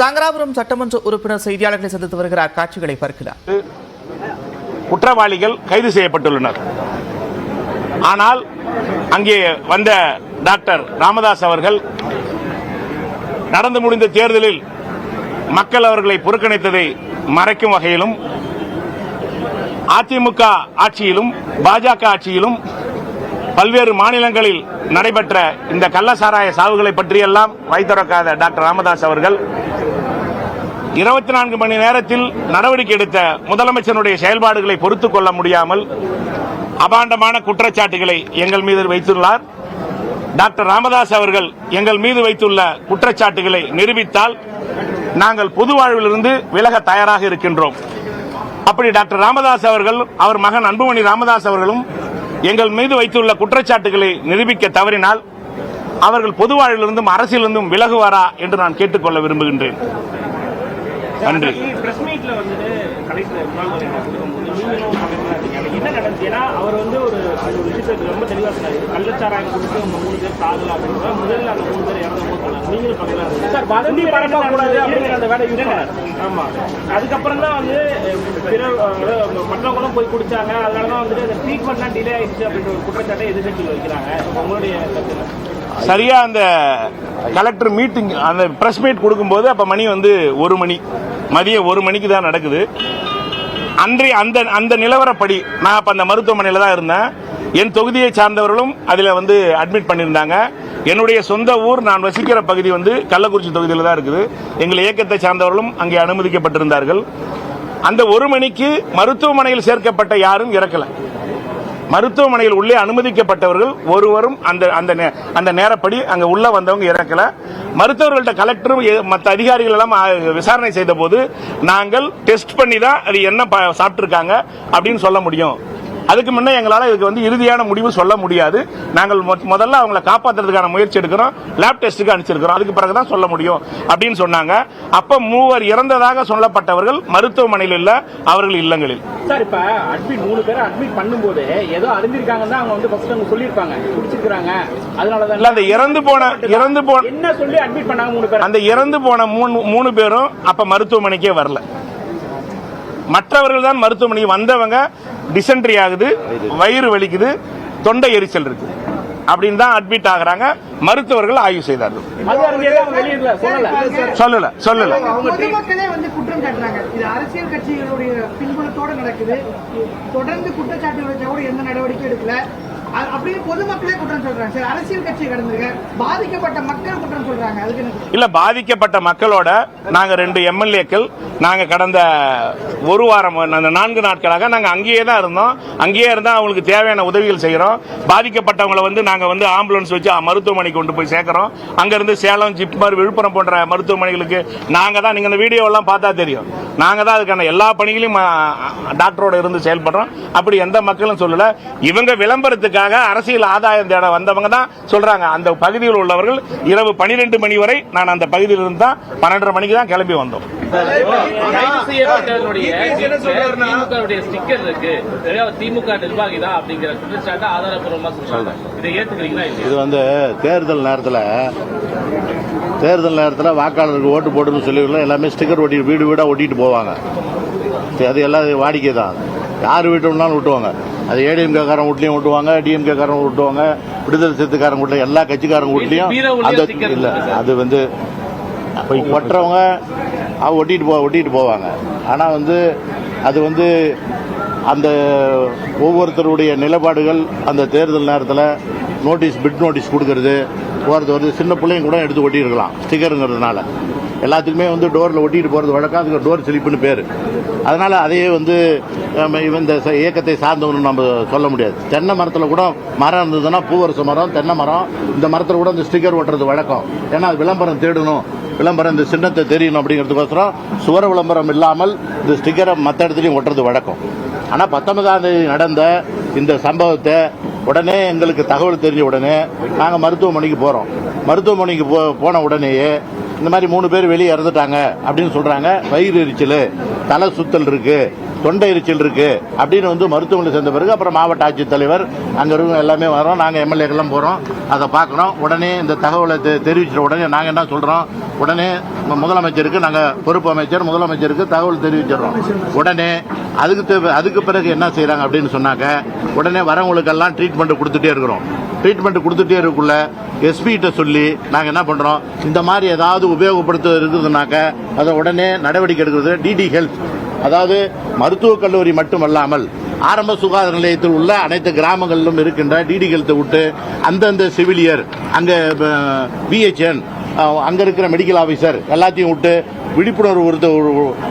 சங்கராபுரம் சட்டமன்ற உறுப்பினர் செய்தியாளர்களை சந்தித்து வருகிறார். காட்சிகளை பார்க்கிறார் குற்றவாளிகள் கைது செய்யப்பட்டுள்ளனர். ஆனால் அங்கே வந்த டாக்டர் ராமதாஸ் அவர்கள் நடந்து முடிந்த தேர்தலில் மக்கள் அவர்களை புறக்கணித்ததை மறைக்கும் வகையிலும் அதிமுக ஆட்சியிலும் பாஜக ஆட்சியிலும் பல்வேறு மாநிலங்களில் நடைபெற்ற இந்த கள்ளசாராய சாவுகளை பற்றியெல்லாம் வைத்திறக்காத டாக்டர் ராமதாஸ் அவர்கள் இருபத்தி நான்கு மணி நேரத்தில் நடவடிக்கை எடுத்த முதலமைச்சருடைய செயல்பாடுகளை பொறுத்துக் கொள்ள முடியாமல் அபாண்டமான குற்றச்சாட்டுகளை எங்கள் மீது வைத்துள்ளார். டாக்டர் ராமதாஸ் அவர்கள் எங்கள் மீது வைத்துள்ள குற்றச்சாட்டுகளை நிரூபித்தால் நாங்கள் பொது வாழ்விலிருந்து விலக தயாராக இருக்கின்றோம். அப்படி டாக்டர் ராமதாஸ் அவர்கள் அவர் மகன் அன்புமணி ராமதாஸ் அவர்களும் எங்கள் மீது வைத்துள்ள குற்றச்சாட்டுகளை நிரூபிக்க தவறினால் அவர்கள் பொது வாழ்விலிருந்தும் அரசியலிருந்தும் விலகுவாரா என்று நான் கேட்டுக்கொள்ள விரும்புகின்றேன். நன்றி. என்ன நடந்துச்சு? ஏன்னா அவர் வந்து ஒரு அந்த ஒரு விஷயத்தை ரொம்ப தெளிவா சொன்னாரு. கள்ளச்சாராயம் கொடுத்து அவங்க மூணு பேர் சாகல அப்படின்னு முதல்ல அந்த மூணு பேர் இறந்த சொன்னாங்க நீங்களும் பக்கத்துல இருந்தீங்க. சார் வதந்தி பரப்ப கூடாது அப்படிங்கிற அந்த வேலை யூஸ் பண்ணாரு. ஆமா. அதுக்கப்புறம் தான் வந்து பிற மற்றவங்களும் போய் குடிச்சாங்க. அதனால தான் வந்துட்டு அந்த ட்ரீட்மெண்ட்லாம் டிலே ஆயிடுச்சு அப்படின்ற ஒரு குற்றச்சாட்டை எதிர்கட்சிகள் வைக்கிறாங்க. உங்களுடைய? சரியா அந்த கலெக்டர் மீட்டிங் அந்த பிரஸ் மீட் கொடுக்கும்போது அப்ப மணி வந்து ஒரு மணி மதியம் ஒரு மணிக்கு தான் நடக்குது. அன்றைய அந்த அந்த நிலவரப்படி நான் அப்போ அந்த மருத்துவமனையில் தான் இருந்தேன். என் தொகுதியை சார்ந்தவர்களும் அதில் வந்து அட்மிட் பண்ணியிருந்தாங்க. என்னுடைய சொந்த ஊர் நான் வசிக்கிற பகுதி வந்து கள்ளக்குறிச்சி தொகுதியில் தான் இருக்குது. எங்கள் இயக்கத்தை சார்ந்தவர்களும் அங்கே அனுமதிக்கப்பட்டிருந்தார்கள். அந்த ஒரு மணிக்கு மருத்துவமனையில் சேர்க்கப்பட்ட யாரும் இறக்கல. மருத்துவமனையில் உள்ளே அனுமதிக்கப்பட்டவர்கள் ஒருவரும் அந்த அந்த நே- அந்த நேரப்படி அங்கே உள்ள வந்தவங்க இறக்கல. மருத்துவர்கள்ட்ட கலெக்டரும் எ- மற்ற அதிகாரிகள் எல்லாம் விசாரணை செய்த போது நாங்கள் டெஸ்ட் பண்ணி தான் அது என்ன ப- அப்படின்னு சொல்ல முடியும். அதுக்கு முன்ன எங்களால் இதுக்கு வந்து இறுதியான முடிவு சொல்ல முடியாது. நாங்கள் முதல்ல அவங்கள காப்பாற்றுறதுக்கான முயற்சி எடுக்கிறோம். லேப் டெஸ்ட்டுக்கு அனுப்பிச்சிருக்கிறோம். அதுக்கு பிறகு தான் சொல்ல முடியும் அப்படின்னு சொன்னாங்க. அப்ப மூவர் இறந்ததாக சொல்லப்பட்டவர்கள் மருத்துவமனையில் இல்ல அவர்கள் இல்லங்களில். சார் இப்ப அட்மிட் மூணு பேரை அட்மிட் பண்ணும்போது ஏதோ அறிஞ்சிருக்காங்கன்னு தான் அவங்க வந்து ஃபர்ஸ்ட் அவங்க சொல்லியிருப்பாங்க. குடிச்சிருக்காங்க அதனாலதான் இல்ல அந்த இறந்து போன இறந்து போன என்ன சொல்லி அட்மிட் பண்ணாங்க மூணு பேர்? அந்த இறந்து போன மூணு மூணு பேரும் அப்ப மருத்துவமனைக்கே வரல. மற்றவர்கள் தான் மருத்துவமனைக்கு வந்தவங்க டிசென்ட்ரி ஆகுது வயிறு வலிக்குது தொண்டை எரிச்சல் இருக்கு. அப்படின்னு தான் அட்மிட் ஆகுறாங்க. மருத்துவர்கள் ஆய்வு செய்தார்கள். சொல்லல சொல்லல. தொடர்ந்து குற்றச்சாட்டு வச்சா கூட எந்த நடவடிக்கையும் எடுக்கல. அப்படியே பொதுமக்களே குற்றம் சொல்றாங்க. சார் அரசியல் கட்சி கடந்திருக்க பாதிக்கப்பட்ட மக்கள் குற்றம் சொல்றாங்க. அதுக்கு இல்ல பாதிக்கப்பட்ட மக்களோட நாங்க ரெண்டு எம்எல்ஏக்கள் நாங்க கடந்த ஒரு வாரம் அந்த நான்கு நாட்களாக நாங்க அங்கேயே தான் இருந்தோம். அங்கேயே இருந்தா அவங்களுக்கு தேவையான உதவிகள் செய்கிறோம் பாதிக்கப்பட்டவங்களை வந்து நாங்க வந்து ஆம்புலன்ஸ் வச்சு மருத்துவமனைக்கு கொண்டு போய் சேர்க்கிறோம். அங்கேருந்து சேலம் ஜிப்மர் விழுப்புரம் போன்ற மருத்துவமனைகளுக்கு நாங்க தான் நீங்க இந்த வீடியோ எல்லாம் பார்த்தா தெரியும். நாங்க தான் அதுக்கான எல்லா பணிகளையும் டாக்டரோட இருந்து செயல்படுறோம். அப்படி எந்த மக்களும் சொல்லல. இவங்க விளம்பரத்துக்காக அரசியல் ஆதாயம் தேட வந்தவங்க தான் சொல்றாங்க. அந்த பகுதியில் உள்ளவர்கள் இரவு 12 மணி வரை நான் அந்த பகுதியில் இருந்து தான் பன்னெண்டரை மணிக்கு தான் கிளம்பி வந்தோம். இதை ஏத்துக்கிறீங்களா இல்லையா? இது வந்து தேர்தல் நேரத்தில் தேர்தல் நேரத்தில் வாக்காளருக்கு ஓட்டு போடுன்னு சொல்லி எல்லாமே ஸ்டிக்கர் ஒட்டிட்டு வீடு வீடாக ஒட்டிட்டு போவாங்க. சரி, அது எல்லாம் வாடிக்கை தான் யார் வீட்டு வேணாலும் விட்டுவாங்க அது ஏடிஎம்கே காரன் வீட்லையும் விட்டுவாங்க டிஎம்கே காரன் விட்டுவாங்க விடுதலை சிறுத்தைக்காரன் வீட்லையும் எல்லா கட்சிக்காரங்க வீட்லையும் அந்த இல்லை. அது வந்து போய் கொட்டுறவங்க அவ ஒட்டிட்டு போ ஒட்டிட்டு போவாங்க. ஆனால் வந்து அது வந்து அந்த ஒவ்வொருத்தருடைய நிலைப்பாடுகள் அந்த தேர்தல் நேரத்தில் நோட்டீஸ் பிட் நோட்டீஸ் கொடுக்கறது போகிறது வருது சின்ன பிள்ளைங்க கூட எடுத்து ஒட்டியிருக்கலாம் ஸ்டிக்கருங்கிறதுனால. எல்லாத்துக்குமே வந்து டோரில் ஒட்டிட்டு போகிறது வழக்கம். அதுக்கு டோர் சிலிப்புன்னு பேர். அதனால் அதையே வந்து நம்ம இவன் இந்த ச- இயக்கத்தை சார்ந்தவன்னு நம்ம சொல்ல முடியாது. தென்னை மரத்தில் கூட மரம் இருந்ததுன்னா பூவரச மரம் தென்னை மரம் இந்த மரத்தில் கூட இந்த ஸ்டிக்கர் ஓட்டுறது வழக்கம். ஏன்னா அது விளம்பரம் தேடணும். விளம்பரம் இந்த சின்னத்தை தெரியணும் அப்படிங்கிறதுக்கோசரம் சுவர விளம்பரம் இல்லாமல் இந்த ஸ்டிக்கரை மற்ற இடத்துலையும் ஒட்டுறது வழக்கம். ஆனால் பத்தொன்பதாம் தேதி நடந்த இந்த சம்பவத்தை உடனே எங்களுக்கு தகவல் தெரிஞ்ச உடனே நாங்கள் மருத்துவமனைக்கு போகிறோம் மருத்துவமனைக்கு போ போன உடனேயே இந்த மாதிரி மூணு பேர் வெளியே இறந்துட்டாங்க அப்படின்னு சொல்றாங்க. வயிறு எரிச்சல் தலை சுத்தல் இருக்கு தொண்டை எரிச்சல் இருக்கு அப்படின்னு வந்து மருத்துவமனை சேர்ந்த பிறகு அப்புறம் மாவட்ட ஆட்சித்தலைவர் அங்கே இருக்க எல்லாமே வரோம் நாங்கள் எம்எல்ஏக்கெல்லாம் போகிறோம் அதை பார்க்குறோம் உடனே இந்த தகவலை தெ- தெரிவிச்சிட்ட உடனே நாங்கள் என்ன சொல்கிறோம் உடனே முதலமைச்சருக்கு நாங்கள் பொறுப்பு அமைச்சர் முதலமைச்சருக்கு தகவல் தெரிவிச்சிடுறோம். உடனே அதுக்கு அதுக்கு பிறகு என்ன செய்கிறாங்க அப்படின்னு சொன்னாக்க உடனே வரவங்களுக்கெல்லாம் ட்ரீட்மெண்ட் கொடுத்துட்டே இருக்கிறோம். ட்ரீட்மெண்ட் கொடுத்துட்டே இருக்குள்ள எஸ்பிகிட்ட சொல்லி நாங்கள் என்ன பண்ணுறோம் இந்த மாதிரி ஏதாவது உபயோகப்படுத்த இருக்குதுனாக்க அதை உடனே நடவடிக்கை எடுக்கிறது டிடி ஹெல்த் அதாவது மருத்துவக் கல்லூரி மட்டுமல்லாமல் ஆரம்ப சுகாதார நிலையத்தில் உள்ள அனைத்து கிராமங்களிலும் இருக்கின்ற டிடி ஹெல்த்தை விட்டு அந்தந்த செவிலியர் அங்கே விஹெச்என் அங்கே இருக்கிற மெடிக்கல் ஆஃபீஸர் எல்லாத்தையும் விட்டு விழிப்புணர்வு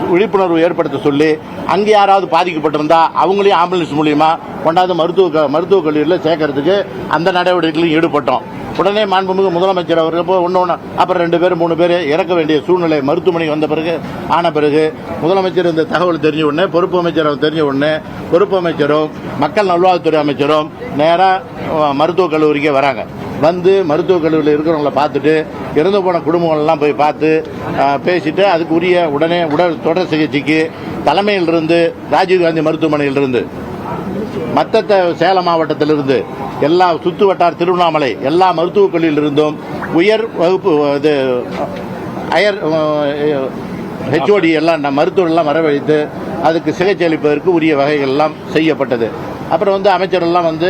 விழிப்புணர்வு ஏற்படுத்த சொல்லி அங்கே யாராவது பாதிக்கப்பட்டிருந்தா அவங்களையும் ஆம்புலன்ஸ் மூலியமா கொண்டாந்து மருத்துவ க- மருத்துவக் கல்லூரியில் சேர்க்கறதுக்கு அந்த நடவடிக்கையிலும் ஈடுபட்டோம். உடனே மாண்புமிகு முதலமைச்சர் அவர்கள் இப்போ ஒன்று ஒன்று அப்புறம் ரெண்டு பேர் மூணு பேர் இறக்க வேண்டிய சூழ்நிலை மருத்துவமனை வந்த பிறகு ஆன பிறகு முதலமைச்சர் இந்த தகவல் தெரிஞ்ச உடனே பொறுப்பு அமைச்சர் தெரிஞ்ச உடனே பொறுப்பு அமைச்சரும் மக்கள் நல்வாழ்வுத்துறை அமைச்சரும் நேராக மருத்துவக் கல்லூரிக்கே வராங்க. வந்து மருத்துவக் கல்லூரியில் இருக்கிறவங்கள பார்த்துட்டு இறந்து போன குடும்பங்கள்லாம் போய் பார்த்து பேசிட்டு அதுக்கு உரிய உடனே உடல் தொடர் சிகிச்சைக்கு தலைமையிலிருந்து ராஜீவ்காந்தி மருத்துவமனையிலிருந்து மற்ற சேலம் மாவட்டத்திலிருந்து எல்லா சுத்து வட்டார் திருவண்ணாமலை எல்லா மருத்துவக் கல்லூரியிலிருந்தும் உயர் வகுப்பு இது அயர் ஹெச்ஓடி எல்லாம் மருத்துவர்கள்லாம் வரவழைத்து அதுக்கு சிகிச்சை அளிப்பதற்கு உரிய வகைகள் எல்லாம் செய்யப்பட்டது. அப்புறம் வந்து அமைச்சரெல்லாம் வந்து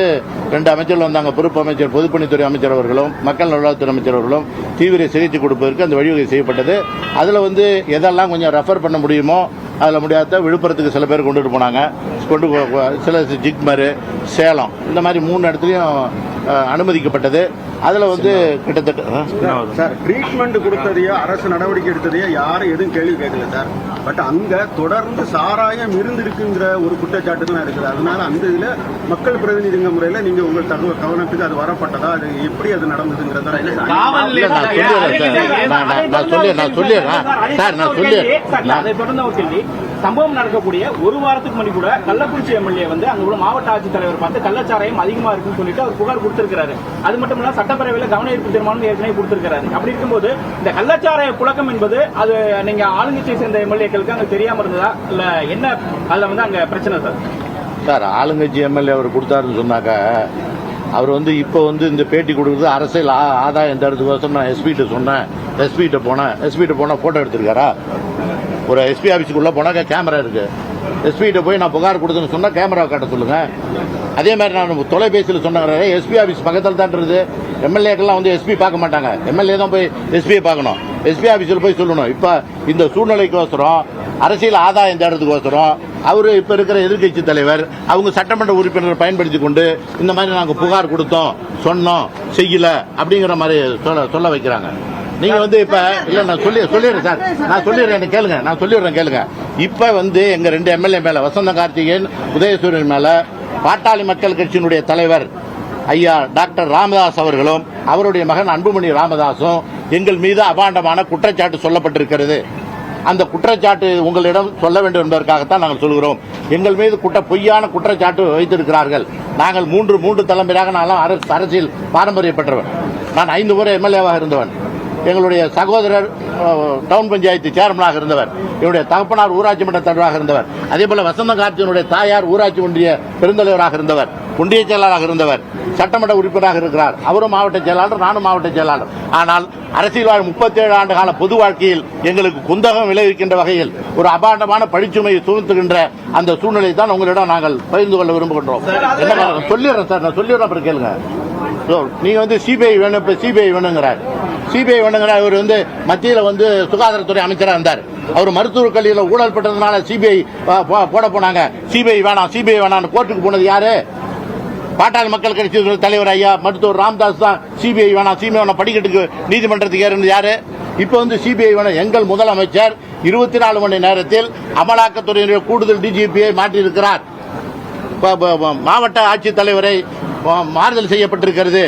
ரெண்டு அமைச்சர்கள் வந்தாங்க. பொறுப்பு அமைச்சர் பொதுப்பணித்துறை அமைச்சர் அவர்களும் மக்கள் நல்வாழ்வுத்துறை அமைச்சர் அவர்களும் தீவிர சிகிச்சை கொடுப்பதற்கு அந்த வழிவகை செய்யப்பட்டது. அதில் வந்து எதெல்லாம் கொஞ்சம் ரெஃபர் பண்ண முடியுமோ அதில் முடியாத விழுப்புரத்துக்கு சில பேர் கொண்டுட்டு போனாங்க. கொண்டு சில ஜிக்மரு சேலம் இந்த மாதிரி மூணு இடத்துலையும் அனுமதிக்கப்பட்டது. அதில் வந்து கிட்டத்தட்ட? சார் ட்ரீட்மெண்ட் கொடுத்ததையோ அரசு நடவடிக்கை எடுத்ததையோ யாரும் எதுவும் கேள்வி கேட்கல சார். பட் அங்க தொடர்ந்து சாராயம் இருந்திருக்குங்கிற ஒரு குற்றச்சாட்டு தான் இருக்குது. அதனால அந்த இதுல மக்கள் பிரதிநிதிங்க முறையில நீங்க உங்கள் தகவல் கவனத்துக்கு அது வரப்பட்டதா? அது எப்படி அது நடந்ததுங்கிறத? நான் சொல்லிடுறேன் சார். நான் நான் நான் சொல்லி நான் சொல்லிடுறேன். சார் நான் சம்பவம் நடக்கக்கூடிய ஒரு வாரத்துக்கு முன்னாடி கூட கள்ளக்குறிச்சி எம்எல்ஏ வந்து அங்க உள்ள மாவட்ட ஆட்சித்தலைவர் பார்த்து கள்ளச்சாராயம் அதிகமா இருக்குன்னு சொல்லிட்டு அவர் புகார் கொடுத்திருக்காரு அது மட்டும் இல்ல சட்டப்பேரவையில் கவன ஈர்ப்பு தீர்மானம் ஏற்கனவே கொடுத்திருக்கிறாரு. அப்படி இருக்கும்போது இந்த கள்ளச்சார புழக்கம் என்பது அது நீங்க ஆளுங்கட்சியை சேர்ந்த எம்எல்ஏக்களுக்கு அங்க தெரியாம இருந்ததா? இல்ல என்ன அதுல வந்து அங்க பிரச்சனை சார்? சார் ஆளுங்கட்சி எம்எல்ஏ அவர் கொடுத்தாருன்னு சொன்னாக்க அவர் வந்து இப்போ வந்து இந்த பேட்டி கொடுக்குறது அரசியல் ஆ- ஆதாயம் தரதுக்கோசம் நான் எஸ்பிகிட்ட சொன்னேன். எஸ்பிகிட்ட போனேன். எஸ்பிகிட்ட போனால் ஃபோட்டோ எடுத்திருக்காரா? ஒரு எஸ்பி ஆஃபீஸுக்குள்ளே போனாக்க கேமரா இருக்குது எஸ்பிகிட்ட போய் நான் புகார் கொடுத்தேன்னு சொன்னால் கேமரா காட்ட சொல்லுங்கள் அதே மாதிரி நான் தொலைபேசியில் சொன்னாங்க எஸ்பி ஆஃபீஸ் பக்கத்தில் தான்றது எம்எல்ஏக்கெல்லாம் வந்து எஸ்பி பார்க்க மாட்டாங்க. எம்எல்ஏ தான் போய் எஸ்பியை பார்க்கணும். எஸ்பி ஆஃபீஸில் போய் சொல்லணும். இப்போ இந்த சூழ்நிலைக்கோசரம் அரசியல் ஆதாயம் தேடுறதுக்கோசரம் அவர் இப்போ இருக்கிற எதிர்க்கட்சி தலைவர் அவங்க சட்டமன்ற உறுப்பினரை பயன்படுத்தி கொண்டு இந்த மாதிரி நாங்கள் புகார் கொடுத்தோம் சொன்னோம் செய்யலை அப்படிங்கிற மாதிரி சொல்ல சொல்ல வைக்கிறாங்க. நீங்க வந்து இப்ப இல்ல நான் சொல்லி சொல்லிடுறேன் சார். நான் சொல்லிடுறேன் கேளுங்க. நான் சொல்லிடுறேன் கேளுங்க. இப்ப வந்து எங்க ரெண்டு எம்எல்ஏ மேல வசந்த கார்த்திகேயன் உதயசூரியன் மேல பாட்டாளி மக்கள் கட்சியினுடைய தலைவர் ஐயா டாக்டர் ராமதாஸ் அவர்களும் அவருடைய மகன் அன்புமணி ராமதாஸும் எங்கள் மீது அபாண்டமான குற்றச்சாட்டு சொல்லப்பட்டிருக்கிறது. அந்த குற்றச்சாட்டு உங்களிடம் சொல்ல வேண்டும் என்பதற்காகத்தான் நாங்கள் சொல்கிறோம். எங்கள் மீது குற்ற பொய்யான குற்றச்சாட்டு வைத்திருக்கிறார்கள். நாங்கள் மூன்று மூன்று தலைமுறையாக நானும் அரசு அரசியல் பாரம்பரியப்பட்டவன். நான் ஐந்து முறை எம்எல்ஏவாக இருந்தவன். எங்களுடைய சகோதரர் டவுன் பஞ்சாயத்து சேர்மனாக இருந்தவர். என்னுடைய தகப்பனார் ஊராட்சி மன்ற தலைவராக இருந்தவர். அதே போல வசந்த கார்த்தியனுடைய தாயார் ஊராட்சி ஒன்றிய பெருந்தலைவராக இருந்தவர் ஒன்றிய செயலாளராக இருந்தவர் சட்டமன்ற உறுப்பினராக இருக்கிறார். அவரும் மாவட்ட செயலாளர் நானும் மாவட்ட செயலாளர். ஆனால் அரசியல் வாழ் முப்பத்தேழு ஆண்டு கால பொது வாழ்க்கையில் எங்களுக்கு குந்தகம் விளைவிக்கின்ற வகையில் ஒரு அபாண்டமான பழிச்சுமையை சுமத்துகின்ற அந்த சூழ்நிலை தான் உங்களிடம் நாங்கள் பகிர்ந்து கொள்ள விரும்புகின்றோம். என்ன? சொல்லிடுறேன் சார் நான் சொல்லிடுறேன் அப்புறம் கேளுங்க. நீங்க வந்து சிபிஐ வேணும் இப்ப சிபிஐ வேணுங்கிறார். சிபிஐ வேண்டுங்கிற அவர் வந்து மத்தியில் வந்து சுகாதாரத்துறை அமைச்சராக இருந்தார். அவர் மருத்துவக் கல்வியில் ஊழல் பட்டதுனால சிபிஐ போட போனாங்க. சிபிஐ வேணாம் சிபிஐ வேணாம்னு கோர்ட்டுக்கு போனது யாரு? பாட்டாளி மக்கள் கட்சி தலைவர் ஐயா மருத்துவர் ராம்தாஸ் தான் சிபிஐ வேணாம் சிபிஐ வேணாம் படிக்கட்டுக்கு நீதிமன்றத்துக்கு ஏறினது யாரு? இப்போ வந்து சிபிஐ வேணும் எங்கள் முதலமைச்சர் இருபத்தி நாலு மணி நேரத்தில் அமலாக்கத்துறையினுடைய கூடுதல் டிஜிபியை மாற்றியிருக்கிறார். மாவட்ட ஆட்சித்தலைவரை தலைவரை மாறுதல் செய்யப்பட்டிருக்கிறது.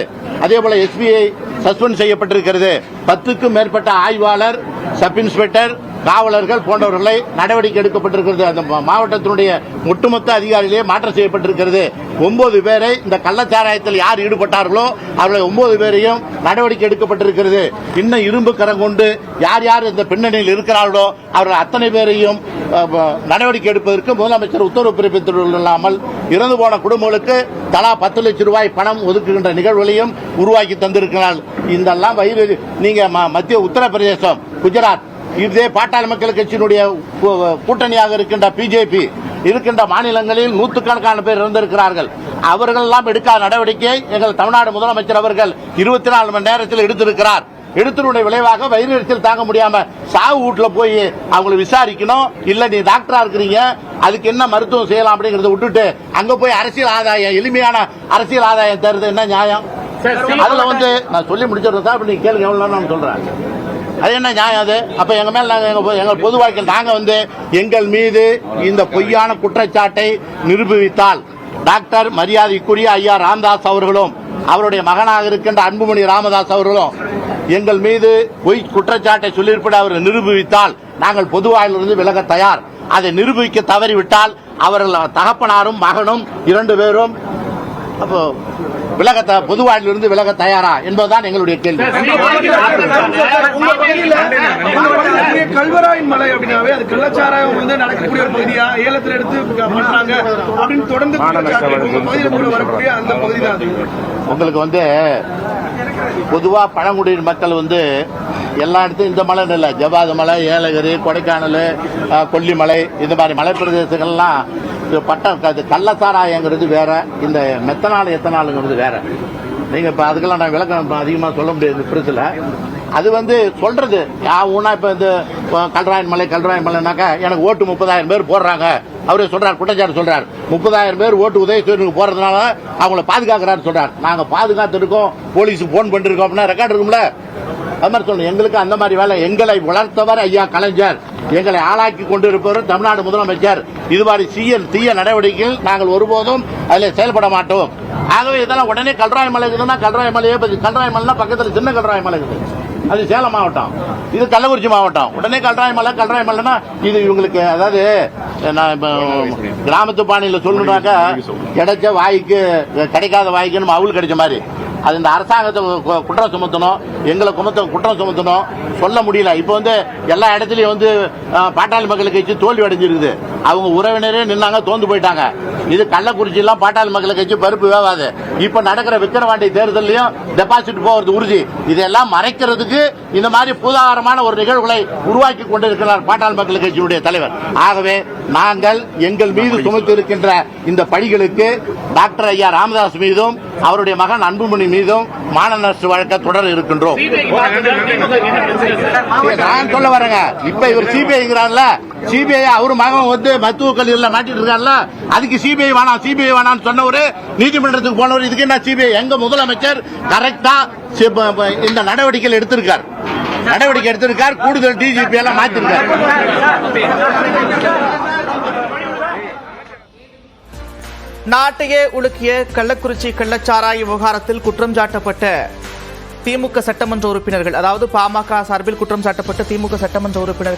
அதே போல எஸ்பிஐ சஸ்பெண்ட் செய்யப்பட்டிருக்கிறது. பத்துக்கும் மேற்பட்ட ஆய்வாளர் சப் இன்ஸ்பெக்டர் காவலர்கள் போன்றவர்களை நடவடிக்கை எடுக்கப்பட்டிருக்கிறது. அந்த மாவட்டத்தினுடைய ஒட்டுமொத்த அதிகாரிகளே மாற்றம் செய்யப்பட்டிருக்கிறது. ஒன்பது பேரை இந்த கள்ளச்சாராயத்தில் யார் ஈடுபட்டார்களோ அவர்களை ஒன்பது பேரையும் நடவடிக்கை எடுக்கப்பட்டிருக்கிறது. இன்னும் இரும்பு கரம் கொண்டு யார் யார் இந்த பின்னணியில் இருக்கிறார்களோ அவர்கள் அத்தனை பேரையும் நடவடிக்கை எடுப்பதற்கு முதலமைச்சர் உத்தரவு பிறப்பித்துள்ளாமல் இறந்து போன குடும்பங்களுக்கு தலா பத்து லட்சம் ரூபாய் பணம் ஒதுக்குகின்ற நிகழ்வுகளையும் உருவாக்கி தந்திருக்கிறார் இதெல்லாம் வயிறு நீங்க ம- மத்திய உத்தரப்பிரதேசம் குஜராத் இதே பாட்டாளி மக்கள் கட்சியினுடைய கூட்டணியாக இருக்கின்ற பிஜேபி இருக்கின்ற மாநிலங்களில் நூற்றுக்கணக்கான பேர் இருந்திருக்கிறார்கள். அவர்கள் எல்லாம் எடுக்காத நடவடிக்கை எங்கள் தமிழ்நாடு முதலமைச்சர் அவர்கள் இருபத்தி நாலு மணி நேரத்தில் எடுத்திருக்கிறார். எடுத்தனுடைய விளைவாக வயிறு எரிச்சல் தாங்க முடியாம சாவு வீட்டுல போய் அவங்களை விசாரிக்கணும். இல்ல நீ டாக்டரா இருக்கிறீங்க அதுக்கு என்ன மருத்துவம் செய்யலாம் அப்படிங்கறத விட்டுட்டு அங்க போய் அரசியல் ஆதாயம் எளிமையான அரசியல் ஆதாயம் தருது என்ன நியாயம்? அதுல வந்து நான் சொல்லி முடிச்சிடுறதா அப்ப நீங்க கேளுங்க எவ்வளவு நான் சொல்றேன். அது என்ன நியாயம் அது? அப்ப எங்க மேல நாங்கள் எங்கள் பொ- எங்கள் பொது வாழ்க்கையில் நாங்க வந்து எங்கள் மீது இந்த பொய்யான குற்றச்சாட்டை நிரூபித்தால் டாக்டர் மரியாதைக்குரிய ஐயா ராமதாஸ் அவர்களும் அவருடைய மகனாக இருக்கின்ற அன்புமணி ராமதாஸ் அவர்களும் எங்கள் மீது பொய் குற்றச்சாட்டை சொல்லியிருப்பதை அவர் நிரூபித்தால் நாங்கள் பொதுவாயிலிருந்து விலக தயார். அதை நிரூபிக்க தவறிவிட்டால் அவர்கள் தகப்பனாரும் மகனும் இரண்டு பேரும் அப்போ விலக த- பொதுவாழ்விலிருந்து விலக தயாரா என்பதுதான் எங்களுடைய கேள்வி. கல்வராயன் மலை அப்படின்னாவே அது கள்ளச்சாராயம் வந்து நடக்கக்கூடிய ஒரு பகுதியா? ஏலத்துல எடுத்து பண்றாங்க அப்படின்னு தொடர்ந்து குற்றச்சாட்டு உங்க பகுதியில கூட வரக்கூடிய அந்த பகுதி தான் அது. உங்களுக்கு வந்து பொதுவா பழங்குடியின மக்கள் வந்து எல்லா இடத்தும் இந்த மலை இல்லை ஜவாது மலை ஏலகிரி கொடைக்கானல் கொல்லிமலை இந்த மாதிரி மலை பிரதேசங்கள்லாம் இது பட்ட அது கள்ளச்சாராயங்கிறது வேற இந்த மெத்தனால் எத்தனாலுங்கிறது வேற. நீங்க இப்ப அதுக்கெல்லாம் நான் விளக்கம் அதிகமா சொல்ல முடியாது பிரச்சல அது வந்து சொல்றது. ஊனா இப்ப இந்த கல்ராயன் மலை கல்ராயன் மலைனாக்கா எனக்கு ஓட்டு முப்பதாயிரம் பேர் போடுறாங்க. அவரே சொல்கிறார் குற்றச்சாட்டு சொல்றார். முப்பதாயிரம் பேர் ஓட்டு உதயசூரியனுக்கு போறதுனால அவங்கள பாதுகாக்கிறாரு சொல்கிறார் நாங்க பாதுகாத்து இருக்கோம். போலீஸுக்கு போன் பண்ணிருக்கோம் அப்படின்னா ரெக்கார்ட் இருக்கும்ல. அது மாதிரி சொல்லணும் எங்களுக்கு அந்த மாதிரி வேலை. எங்களை வளர்த்தவர் ஐயா கலைஞர். எங்களை ஆளாக்கி கொண்டிருப்பவர் தமிழ்நாடு முதலமைச்சர். இது மாதிரி சீய தீய நடவடிக்கைகள் நாங்கள் ஒருபோதும் அதில் செயல்பட மாட்டோம். ஆகவே இதெல்லாம் உடனே கல்ராய் மலை இருக்குதுன்னா கல்ராய் மலையே பத்தி கல்ராய் மலைனா பக்கத்தில் சின்ன கல்ராய் மலை இருக்குது. அது சேலம் மாவட்டம். இது கள்ளக்குறிச்சி மாவட்டம். உடனே கல்ராய் மலை கல்ராய் மலைனா இது இவங்களுக்கு அதாவது நான் இப்போ கிராமத்து பாணியில் சொல்லணுன்னாக்கா கிடைச்ச வாய்க்கு கிடைக்காத வாய்க்கு நம்ம அவுள் கிடைச்ச மாதிரி. அது இந்த அரசாங்கத்தை கு- குற்றம் சுமத்தணும் எங்களை குமத்த குற்றம் சுமத்தணும் சொல்ல முடியல. இப்போ வந்து எல்லா இடத்துலையும் வந்து பாட்டாளி மக்கள் கட்சி தோல்வி அடைஞ்சிருக்குது. அவங்க உறவினரே நின்னாங்க தோந்து போயிட்டாங்க இது கள்ளக்குறிச்சி எல்லாம் பாட்டாளி மக்கள் கட்சி பருப்பு வேவாது இப்ப நடக்கிற விக்கிரவாண்டி தேர்தலையும் டெபாசிட் போவது உறுதி இதெல்லாம் மறைக்கிறதுக்கு இந்த மாதிரி பூதாகரமான ஒரு நிகழ்வுகளை உருவாக்கி கொண்டிருக்கிறார் பாட்டாளி மக்கள் கட்சியினுடைய தலைவர் ஆகவே நாங்கள் எங்கள் மீது சுமத்தி இருக்கின்ற இந்த பணிகளுக்கு டாக்டர் ஐயா ராமதாஸ் மீதும் அவருடைய மகன் அன்புமணி மீதும் மான நஷ்ட வழக்க தொடர இருக்கின்றோம் நான் சொல்ல வரேங்க இப்ப இவர் சிபிஐங்கிறான்ல சிபிஐ அவரு மகன் வந்து மருத்துவக் கல்லூரியில் மாட்டிட்டு இருக்காருல்ல அதுக்கு சிபிஐ வேணாம் சிபிஐ வேணாம்னு சொன்னவரு நீதிமன்றத்துக்கு போனவர் இதுக்கு என்ன சிபிஐ? எங்க முதலமைச்சர் கரெக்டா இந்த நடவடிக்கைகள் எடுத்திருக்கார். நடவடிக்கை எடுத்திருக்கார் கூடுதல் டிஜிபி எல்லாம் மாத்திருக்காரு. நாட்டையே உலுக்கிய கள்ளக்குறிச்சி கள்ளச்சாராய விவகாரத்தில் குற்றம் சாட்டப்பட்ட திமுக சட்டமன்ற உறுப்பினர்கள் அதாவது பாமக சார்பில் குற்றம் சாட்டப்பட்ட திமுக சட்டமன்ற உறுப்பினர்கள்